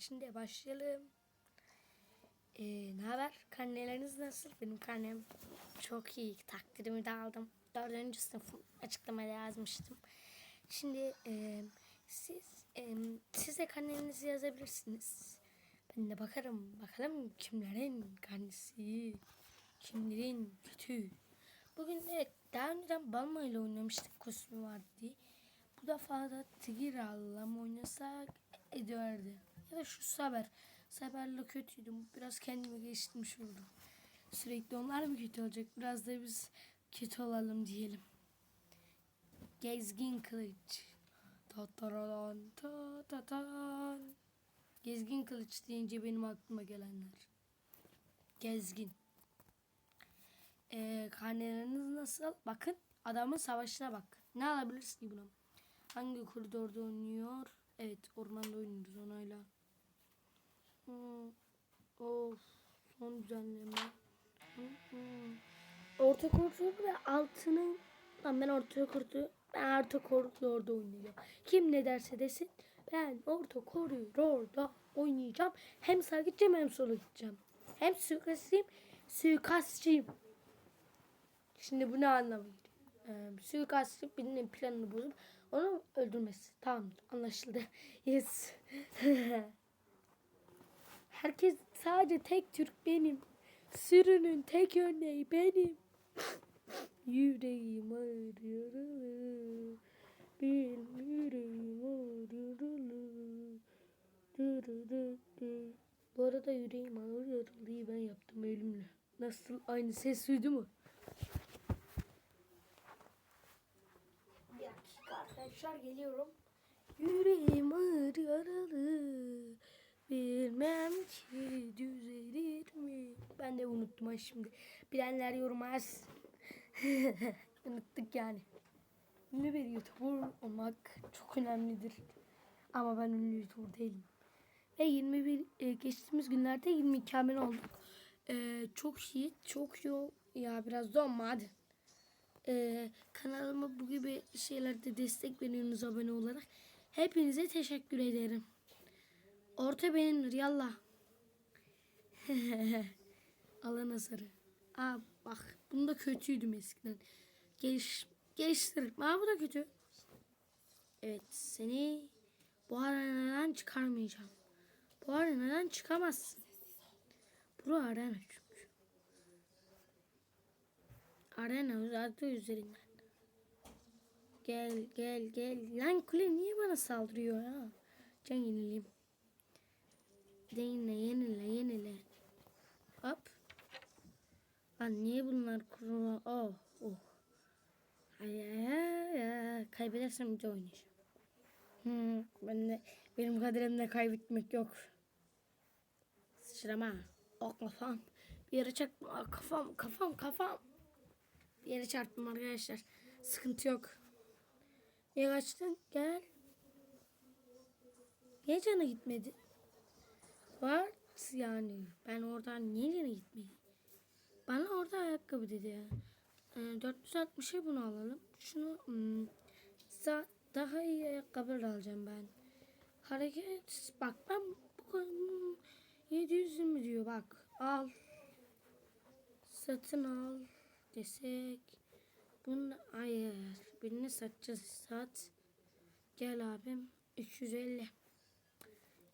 Şimdi başlayalım. Ee, ne haber? Karneleriniz nasıl? Benim karnem çok iyi. Takdirimi de aldım. Dördüncü sınıfım açıklamada yazmıştım. Şimdi e, siz e, siz de karnelerinizi yazabilirsiniz. Ben de bakarım. Bakalım kimlerin karnesi, kimlerin kötü. Bugün evet daha önceden Balma ile oynamıştık kostümü vardı diye. Bu defa da Tigiral'la mı oynasak ederdi. Ya da şu Saber. Saber'le kötüydüm. Biraz kendimi geliştirmiş oldum. Sürekli onlar mı kötü olacak? Biraz da biz kötü olalım diyelim. Gezgin kılıç. Tataradan ta ta tan. Gezgin kılıç deyince benim aklıma gelenler. Gezgin. Ee, karneleriniz nasıl? Bakın adamın savaşına bak. Ne alabiliriz ki buna? Hangi koridorda oynuyor? Evet ormanda oynuyoruz onayla. Hmm. Of son düzenleme. Hı. Orta koridor ve altını Lan ben orta koridor ben orta koridorda oynayacağım. Kim ne derse desin ben orta koridorda oynayacağım. Hem sağa gideceğim hem sola gideceğim. Hem suikastçıyım, suikastçıyım. Şimdi bu ne anlama geliyor? Ee, suikastçı birinin planını bozup onu öldürmesi. Tamamdır anlaşıldı. Yes. Herkes sadece tek Türk benim. Sürünün tek örneği benim. Yüreğim ağrıyor. Benim yüreğim ağrıyor. Bu arada yüreğim ağrıyor diye ben yaptım ölümle. Nasıl aynı ses duydu mu? Bir arkadaşlar geliyorum. Yüreğim ağrıyor. Bilmem ki düzelir mi? Ben de unuttum ha şimdi. Bilenler yazsın. Unuttuk yani. Ünlü bir YouTuber olmak çok önemlidir. Ama ben ünlü YouTuber değilim. Ve 21 e, geçtiğimiz günlerde 22 abone olduk. E, çok iyi, çok iyi. Ya biraz donma hadi. E, kanalıma bu gibi şeylerde destek veriyorsunuz abone olarak. Hepinize teşekkür ederim. Orta benimdir yallah. Alana sarı. Aa bak bunda kötüydüm eskiden. Geliş, geliştiririm. Aa bu da kötü. Evet seni bu arenadan çıkarmayacağım. Bu arenadan çıkamazsın. Bu arena çünkü. Arena adı üzerinden. Gel gel gel. Lan kule niye bana saldırıyor ya? Can yenileyim. Yenile yenile yenile. Hop. Lan niye bunlar kurulu? Oh oh. Ay, ay, ay, ay. Kaybedersem bir de oynayacağım. Hmm, ben de, benim kaderimde kaybetmek yok. Sıçrama. O kafam. Bir yere çarptım. Kafam kafam kafam. Bir yere çarptım arkadaşlar. Sıkıntı yok. Niye kaçtın? Gel. Niye canı gitmedi? Var yani. Ben oradan canı gitmedi? Bana orada ayakkabı dedi ya. Ee, 460'a bunu alalım. Şunu hmm, daha iyi ayakkabılar alacağım ben. Hareket bak ben bu hmm, 720 diyor bak. Al. Satın al desek. Bunu hayır. Birini satacağız. Sat. Gel abim. 250.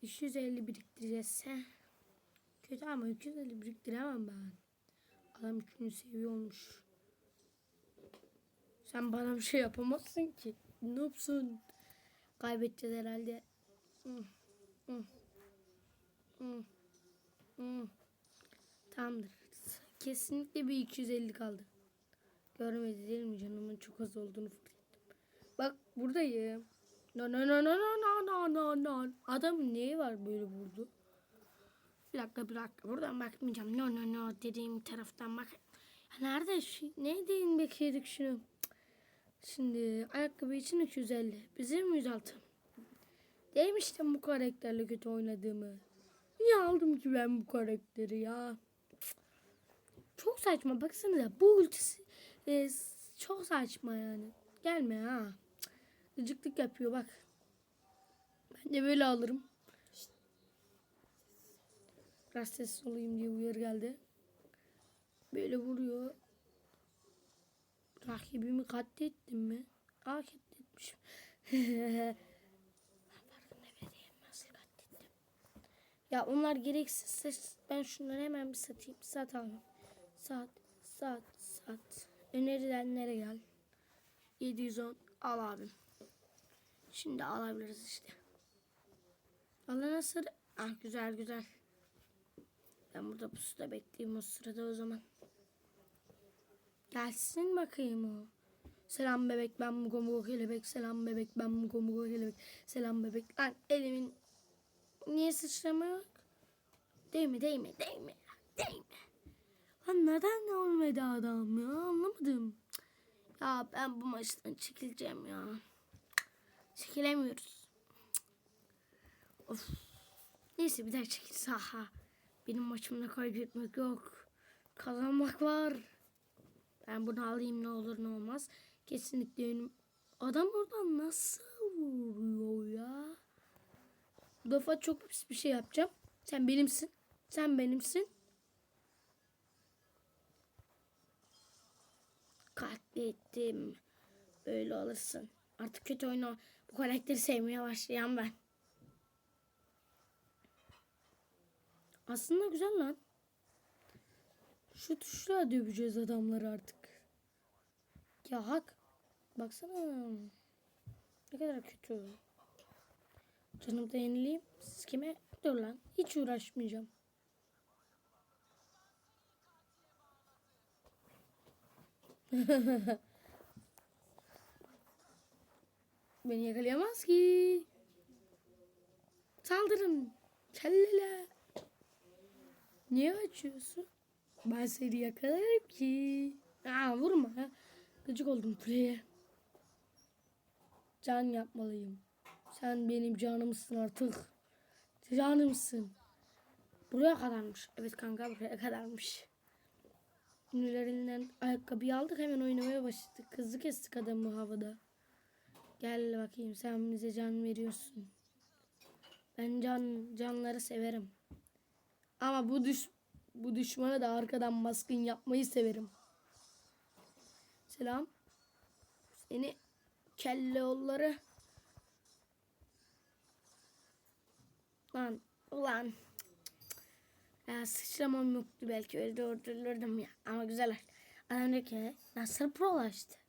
250 biriktireceğiz. He. Kötü ama 250 biriktiremem ben. Adam 3. seviye olmuş. Sen bana bir şey yapamazsın ki. Yapsın? Kaybedeceğiz herhalde. Hı, hı, hı, hı. Tamamdır. Kesinlikle bir 250 kaldı. Görmedi değil mi canımın çok az olduğunu fark ettim. Bak buradayım. No no no no no no no no. Adamın neyi var böyle vurdu? Bir dakika bir dakika. Buradan bakmayacağım. No no no dediğim taraftan bak. Ya nerede? Şu, neydi bekliyorduk şunu? Cık. Şimdi ayakkabı için 250. Bizim 106. Demiştim bu karakterle kötü oynadığımı. Niye aldım ki ben bu karakteri ya? Çok saçma. Baksanıza bu ultisi e, çok saçma yani. Gelme ha. Cık. Gıcıklık yapıyor bak. Ben de böyle alırım. Tekrar sessiz olayım diye uyarı geldi. Böyle vuruyor. Rakibimi katlettim mi? Aa katletmişim. Ya onlar gereksizse ben şunları hemen bir satayım. Sat abi. Sat, sat, sat. Önerilenlere gel. 710 al abim. Şimdi alabiliriz işte. Allah nasıl? Ah güzel güzel. Ben burada pusuda bekleyeyim o sırada o zaman. Gelsin bakayım o. Selam bebek ben Mugo Mugo kelebek. Selam bebek ben Mugo Mugo kelebek. Selam bebek. Lan elimin niye sıçrama yok? Değme değme değme. Değme. Lan neden olmadı adam ya anlamadım. Ya ben bu maçtan çekileceğim ya. Çekilemiyoruz. Of. Neyse bir daha çekilse ha. Benim maçımda kaybetmek yok. Kazanmak var. Ben bunu alayım ne olur ne olmaz. Kesinlikle önüm. Adam oradan nasıl vuruyor ya? Bu defa çok pis bir şey yapacağım. Sen benimsin. Sen benimsin. Katlettim. Böyle alırsın. Artık kötü bu karakteri sevmeye başlayan ben. Aslında güzel lan. Şu tuşla döveceğiz adamları artık. Ya hak. Baksana. Ne kadar kötü. Canım da yenileyim. Siz kime? Dur lan. Hiç uğraşmayacağım. Beni yakalayamaz ki. Saldırın. Kellele. Niye açıyorsun? Ben seni yakalarım ki. Aa vurma ya. Gıcık oldum kuleye. Can yapmalıyım. Sen benim canımsın artık. Canımsın. Buraya kadarmış. Evet kanka buraya kadarmış. Ünlülerinden ayakkabıyı aldık hemen oynamaya başladık. Kızı kestik adamı havada. Gel bakayım sen bize can veriyorsun. Ben can canları severim. Ama bu düş bu düşmana da arkadan baskın yapmayı severim. Selam. Seni kelle oğulları. Lan ulan. Ya sıçramam yoktu belki öldürürdüm ya. Ama güzel. Adam diyor ki nasıl prolaştı?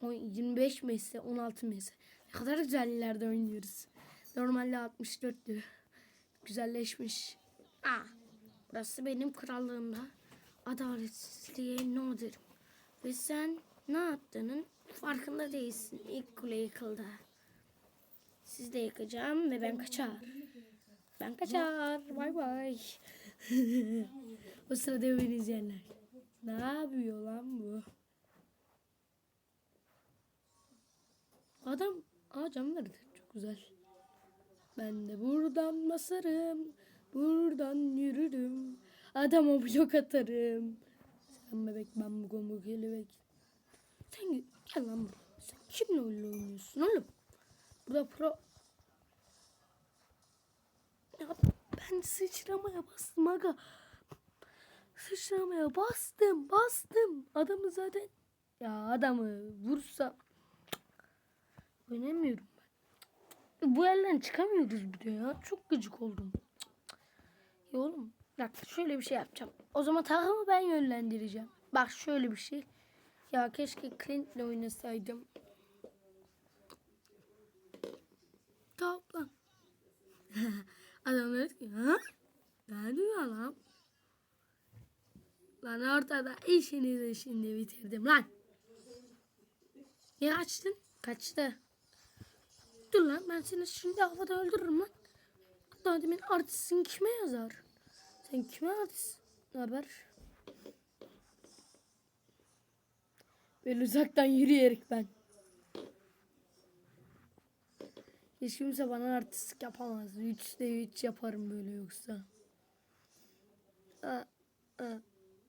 O 25 Mayıs'ta 16 Mayıs'ta. Ne kadar güzel yerlerde oynuyoruz. Normalde 64'tü. Güzelleşmiş. Aa, burası benim krallığımda. Adaletsizliğe no derim. Ve sen ne yaptığının farkında değilsin. İlk kule yıkıldı. Siz de yıkacağım ve ben kaçar. Ben kaçar. Bay bay. o sırada beni izleyenler. Ne yapıyor lan bu? Adam aa cam verdi. Çok güzel. Ben de buradan basarım. Buradan yürürüm. Adama blok atarım. Sen bebek ben bu gomu kelebek. Sen gel lan buraya. Sen kimle öyle oynuyorsun oğlum? Burada pro... Ya ben sıçramaya bastım aga. Sıçramaya bastım bastım. Adamı zaten... Ya adamı vursa... Oynamıyorum ben. Bu yerden çıkamıyoruz bir de ya. Çok gıcık oldum. Ya oğlum bak şöyle bir şey yapacağım. O zaman takımı ben yönlendireceğim. Bak şöyle bir şey. Ya keşke Clint'le oynasaydım. Toplan. Adam dedi ki ha? Ne diyor lan? Lan ortada işinizi şimdi bitirdim lan. Niye kaçtın? Kaçtı. Dur lan ben seni şimdi havada öldürürüm lan. Hatta demin artistin kime yazar? Sen kime artist? Ne haber? Böyle uzaktan yürüyerek ben. Hiç kimse bana artistlik yapamaz. Üçte üç yaparım böyle yoksa. Aa, aa.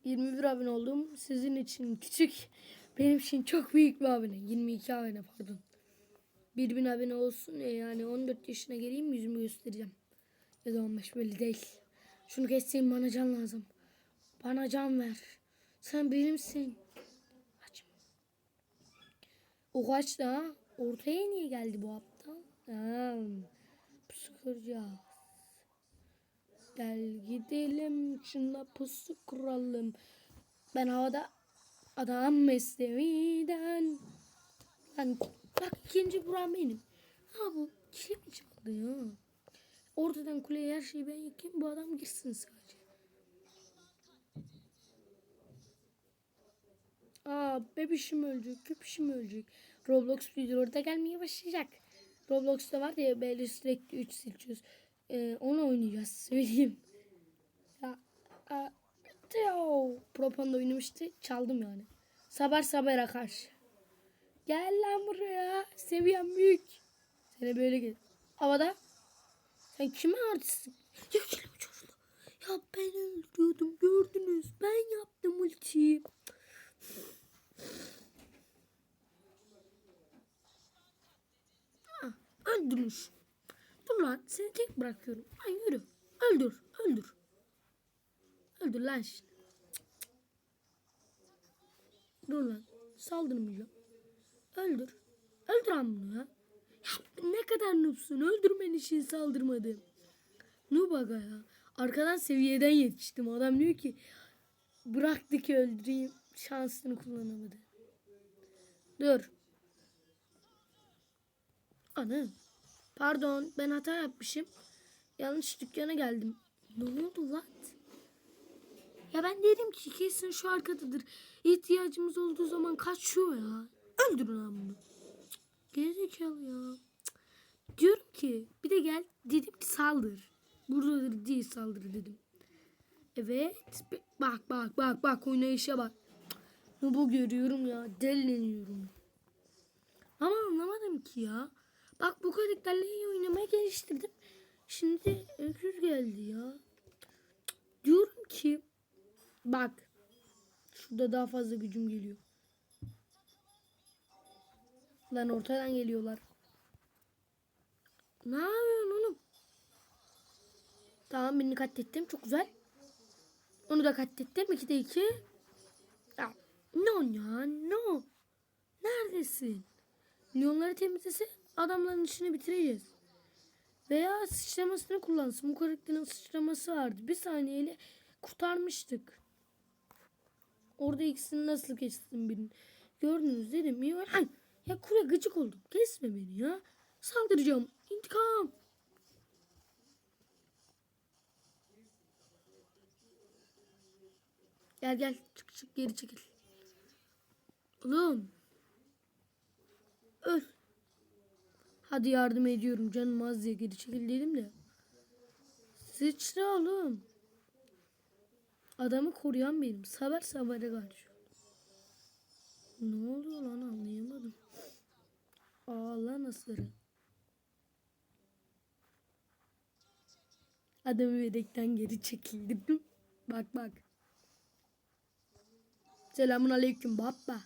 21 abone oldum. Sizin için küçük. Benim için çok büyük bir abone. 22 abone pardon. 1000 abone olsun ya yani 14 yaşına geleyim yüzümü göstereceğim. Ya da 15 belli değil. Şunu keseyim bana can lazım. Bana can ver. Sen benimsin. Kaç. O kaç da ortaya niye geldi bu aptal? Ha, pusu kıracağız. Gel gidelim şuna pusu kuralım. Ben havada adam mesleğinden. Lan bak ikinci buram benim. Ha bu kim çaldı ya? Ortadan kuleye her şeyi ben yakayım bu adam girsin sadece. Aa bebişim ölecek, köpüşüm ölecek. Roblox videoları da gelmeye başlayacak. Roblox'ta var ya böyle sürekli 3 silçiyoruz. Ee, onu oynayacağız söyleyeyim. Ya, a, Teo. Propan'da oynamıştı. Çaldım yani. Sabar sabara karşı. Gel lan buraya. Seviyem büyük. Seni böyle gel. Havada. Sen kime artistsin? Ya kelime çocuğu. Ya ben öldürdüm gördünüz. Ben yaptım ultiyi. Ah, öldürmüş. Dur lan seni tek bırakıyorum. Ay yürü. Öldür. Öldür. Öldür lan şimdi. Dur lan. Saldırmayacağım. Öldür. Öldür lan bunu ya. Ne kadar noobsun. Öldürmen için saldırmadım. Noob aga ya. Arkadan seviyeden yetiştim. Adam diyor ki bıraktı ki öldüreyim. Şansını kullanamadı. Dur. Ana. Pardon ben hata yapmışım. Yanlış dükkana geldim. Ne oldu what? Ya ben dedim ki kesin şu arkadadır. İhtiyacımız olduğu zaman kaçıyor ya. Öldürün lan bunu. Gerizekalı ya. Diyorum ki bir de gel dedim ki saldır. Buradadır değil saldır dedim. Evet. Bak bak bak bak oynayışa bak. Cık, Bu görüyorum ya. Deleniyorum. Ama anlamadım ki ya. Bak bu karakterle iyi oynamaya geliştirdim. Şimdi öküz geldi ya. Diyorum ki bak şurada daha fazla gücüm geliyor. Lan ortadan geliyorlar. Ne yapıyorsun oğlum? Tamam birini katlettim. Çok güzel. Onu da katlettim. İki de iki. Ya, no ya no. Neredesin? Milyonları temizlese adamların işini bitireceğiz. Veya sıçramasını kullansın. Bu karakterin sıçraması vardı. Bir saniyeyle kurtarmıştık. Orada ikisini nasıl kestim birini. Gördünüz dedim. Ya, Ay, ya kule gıcık oldum. Kesme beni ya. Saldıracağım. İntikam. Gel gel. Çık çık geri çekil. Oğlum. Öl. Hadi yardım ediyorum canım az diye geri çekil dedim de. Sıçra oğlum. Adamı koruyan benim. Saber sabere karşı. Ne oluyor lan anlayamadım. Ağla nasırı. Adamı yedekten geri çekildim. bak bak. Selamun aleyküm baba.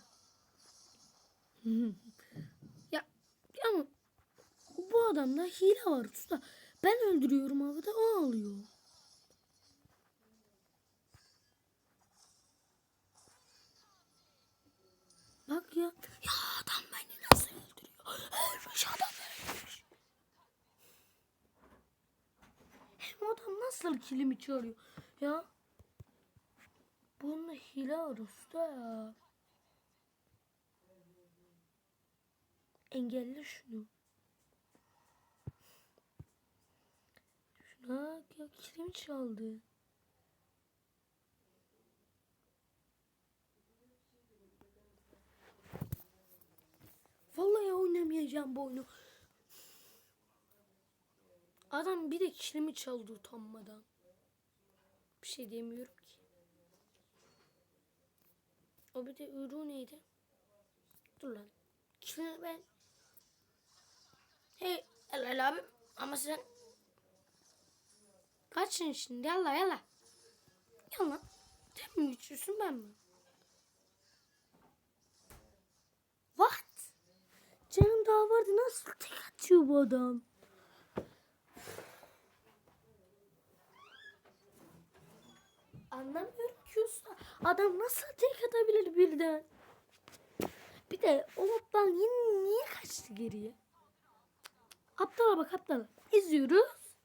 ya ama bu adamda hile var usta. Ben öldürüyorum havada o alıyor. Bak ya. Ya adam? Ölmüş adam ölmüş. Hem adam nasıl kilimi çalıyor? Ya. Bunda hile var usta ya. Engelle şunu. Şuna kilimi çaldı. Vallahi oynamayacağım bu oyunu. Adam bir de kilimi çaldı utanmadan. Bir şey demiyorum ki. O bir de ürü neydi? Dur lan. Kilimi ben... Hey Elal abi ama sen... Kaçın şimdi yalla yalla. Yalla. Sen mi güçlüsün ben mi? What? Canım daha vardı nasıl tek atıyor bu adam? Anlamıyorum ki usta. Adam nasıl tek atabilir birden? Bir de o aptal yine niye kaçtı geriye? Aptala bak aptala. İzliyoruz.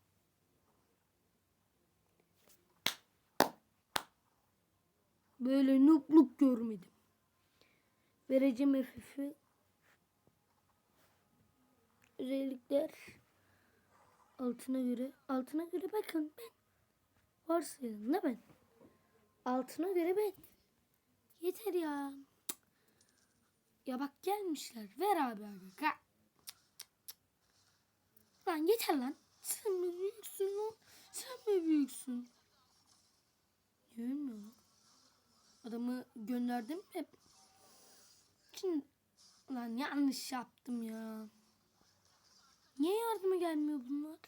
Böyle nupluk görmedim. Vereceğim FF'i. Özellikler altına göre altına göre bakın ben varsayalım da ben. Altına göre ben. Yeter ya. Ya bak gelmişler. Ver abi abi. Ka- lan yeter lan. Sen mi büyüksün lan? Sen mi büyüksün? Lan adamı gönderdim hep. Şimdi lan yanlış yaptım ya Niye yardıma gelmiyor bunlar?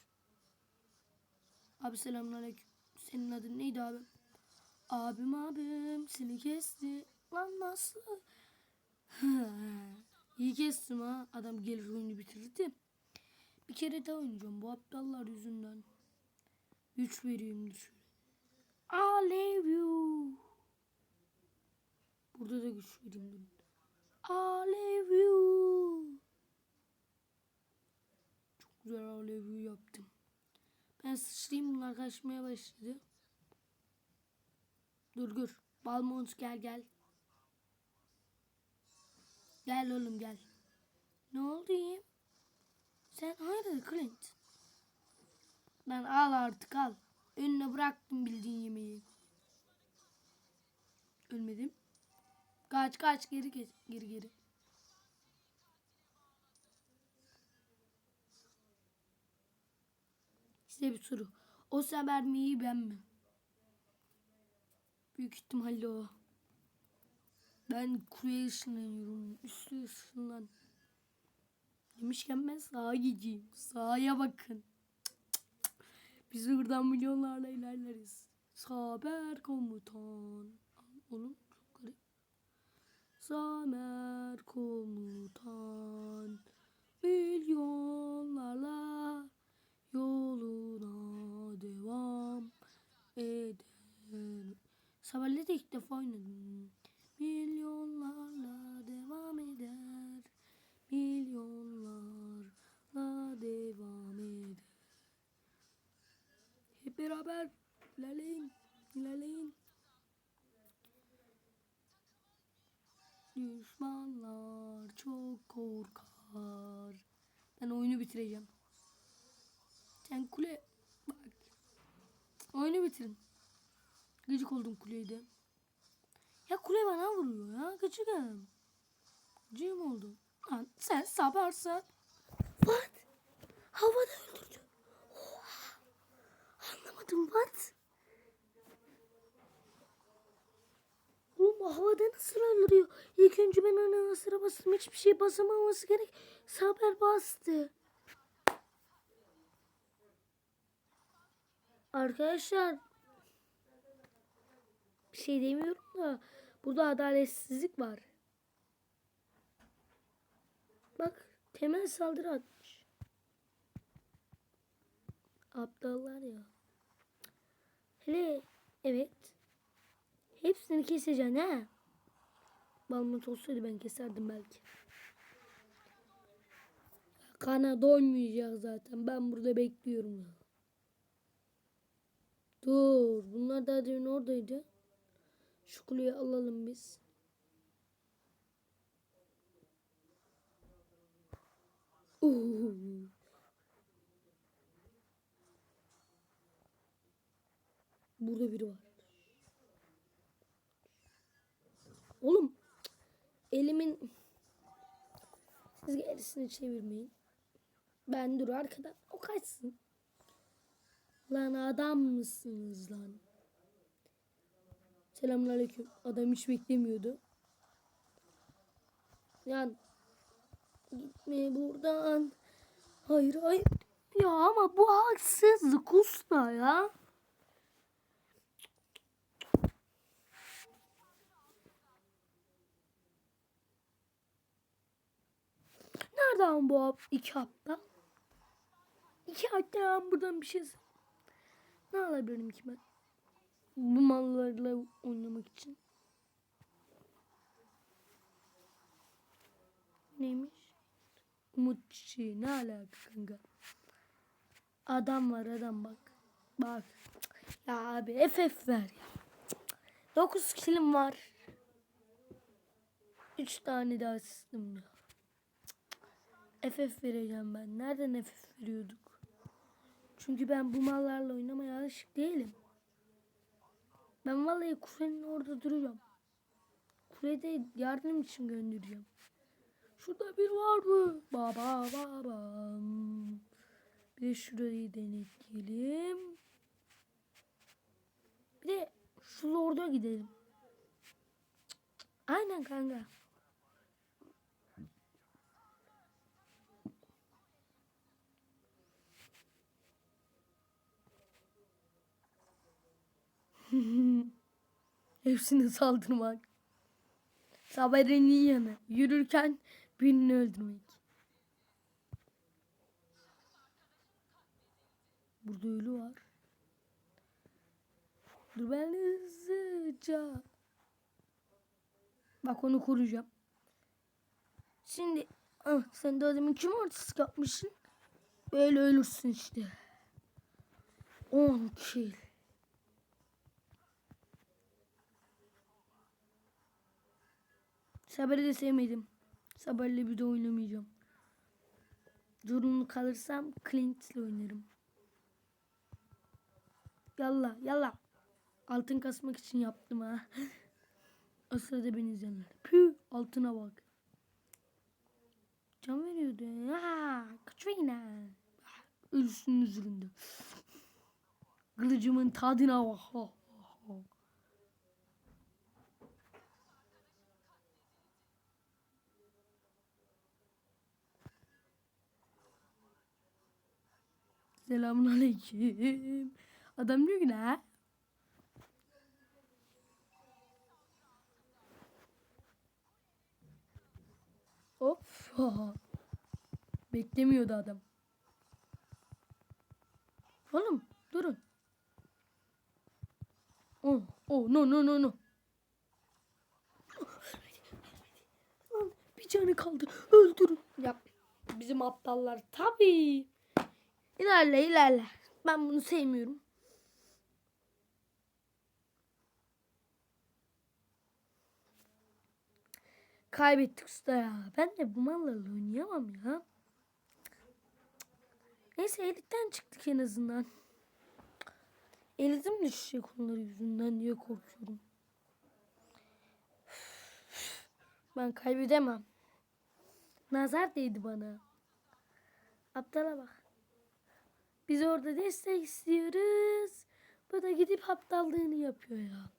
Abi selamünaleyküm. Senin adın neydi abi? Abim abim seni kesti. Lan nasıl? İyi kestim ha. Adam gelir oyunu bitirdi. Bir kere daha oynayacağım bu aptallar yüzünden. Güç vereyim düşün. I love you. Burada da güç vereyim. I love you. Güzel alevi yaptım. Ben sıçrayım bunlar kaçmaya başladı. Dur dur. Balmont gel gel. Gel oğlum gel. Ne oldu yiyeyim? Sen hayırdır Clint? Lan al artık al. Önüne bıraktım bildiğin yemeği. Ölmedim. Kaç kaç geri geri geri Size bir soru. O sefer mi ben mi? Büyük ihtimalle o. Ben kuleye ışınlanıyorum. Üstü ışınlan. Demişken ben sağa gideyim. Sağa bakın. Biz buradan milyonlarla ilerleriz. Saber komutan. Oğlum çok garip. Samer komutan. Milyonlarla yoluna devam eder. Sabahları da ilk defa oynadım. Milyonlarla devam eder. Milyonlarla devam eder. Hep beraber ilerleyin, ilerleyin. Düşmanlar çok korkar. Ben oyunu bitireceğim. Sen kule bak. Oyunu bitirin. Gıcık oldum kuleye. Ya kule bana vuruyor ya. Gıcıkım. Gıcığım oldu. Lan sen sabarsın. What? Havada öldürdü. Oha. Anlamadım what? Oğlum havada nasıl öldürüyor? İlk önce ben ana sıra bastım. Hiçbir şey basamaması gerek. Saber bastı. Arkadaşlar bir şey demiyorum da burada adaletsizlik var. Bak temel saldırı atmış. Aptallar ya. Hele evet. Hepsini keseceksin ha. Balmut olsaydı ben keserdim belki. Kana doymayacak zaten. Ben burada bekliyorum ya. Dur. Bunlar daha demin oradaydı. Şu kuleyi alalım biz. Burada biri var. Oğlum elimin siz gerisini çevirmeyin. Ben dur arkadan o kaçsın. Lan adam mısınız lan? Selamünaleyküm. Adam hiç beklemiyordu. Yan gitme buradan. Hayır hayır. Ya ama bu haksızlık usta ya. Nereden bu iki hafta? İki hafta buradan bir şey... Ne alabilirim ki ben? Bu mallarla oynamak için. Neymiş? Umut çiçeği. Ne alaka kanka? Adam var adam bak. Bak. Ya abi FF ver ya. 9 kilim var. 3 tane daha asistim ya. FF vereceğim ben. Nereden FF veriyorduk? Çünkü ben bu mallarla oynamaya alışık değilim. Ben vallahi kulenin orada duracağım. Kulede yardım için göndereceğim. Şurada bir var mı? Baba babam. Bir şurayı denetleyelim. Bir de şu lorda gidelim. Aynen kanka. Hepsine saldırmak. Saberin yanı. Yürürken birini öldürmek. Burada ölü var. Dur ben hızlıca. Bak onu koruyacağım. Şimdi ah, sen de adamın kim artistik yapmışsın? Böyle ölürsün işte. 10 kill. Saber'i de sevmedim. Saber'le bir de oynamayacağım. Zorunlu kalırsam Clint'le oynarım. Yalla yalla. Altın kasmak için yaptım ha. o sırada beni izleyenler. Püh altına bak. Can veriyordu. Ha, Katrina. Ölüsünün üzerinde. Kılıcımın tadına bak. Ha, ha, ha. Selamun aleyküm. Adam diyor ki ne? Hop. Beklemiyordu adam. Oğlum durun. Oh, oh no no no no. Bir canı kaldı. Öldürün. Ya bizim aptallar tabii. İlerle ilerle. Ben bunu sevmiyorum. Kaybettik usta ya. Ben de bu mallarla oynayamam ya. Neyse elitten çıktık en azından. Elitim düşecek onları yüzünden diye korkuyorum. Ben kaybedemem. Nazar değdi bana. Aptala bak. Biz orada destek istiyoruz. Bu da gidip aptallığını yapıyor ya.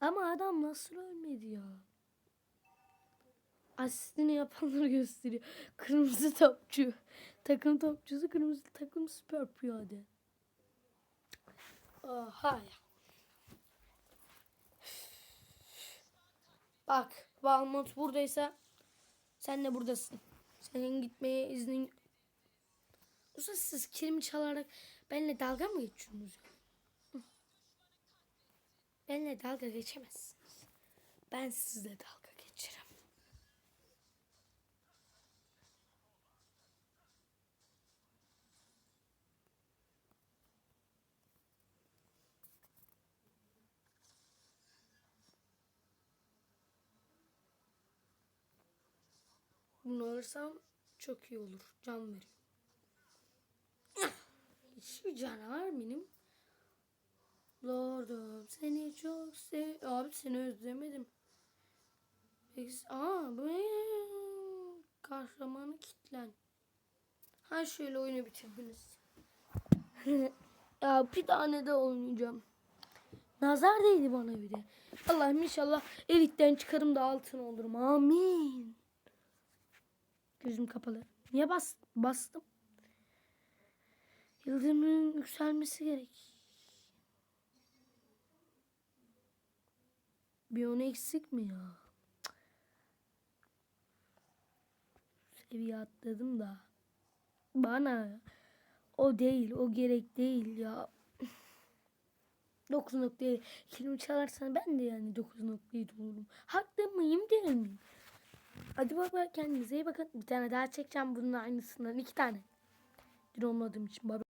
Ama adam nasıl ölmedi ya? Asistini yapanları gösteriyor. Kırmızı topçu. Takım topçusu kırmızı takım süper piyade. Oha ya. Bak Valmont buradaysa sen de buradasın. Senin gitmeye iznin Usta siz kilimi çalarak benimle dalga mı geçiyorsunuz? Hı. Benimle dalga geçemezsiniz. Ben sizle dalga geçerim. Bunu alırsam çok iyi olur. Can veriyor. Hiçbir canavar benim. Lordum seni çok sev... Abi seni özlemedim. Peki, aa bu? Kahramanı kitlen. Ha şöyle oyunu bitirdiniz. ya bir tane de oynayacağım. Nazar değdi bana bir de. Allah'ım inşallah elitten çıkarım da altın olurum. Amin. Gözüm kapalı. Niye bas bastım? Yıldırımın yükselmesi gerek. Bir onu eksik mi ya? Seviye atladım da. Bana o değil, o gerek değil ya. 9.7 kelime çalarsan ben de yani 9.7 olurum. Haklı mıyım değil miyim? Hadi baba kendinize iyi bakın. Bir tane daha çekeceğim bunun aynısından. iki tane. Dün olmadığım için baba.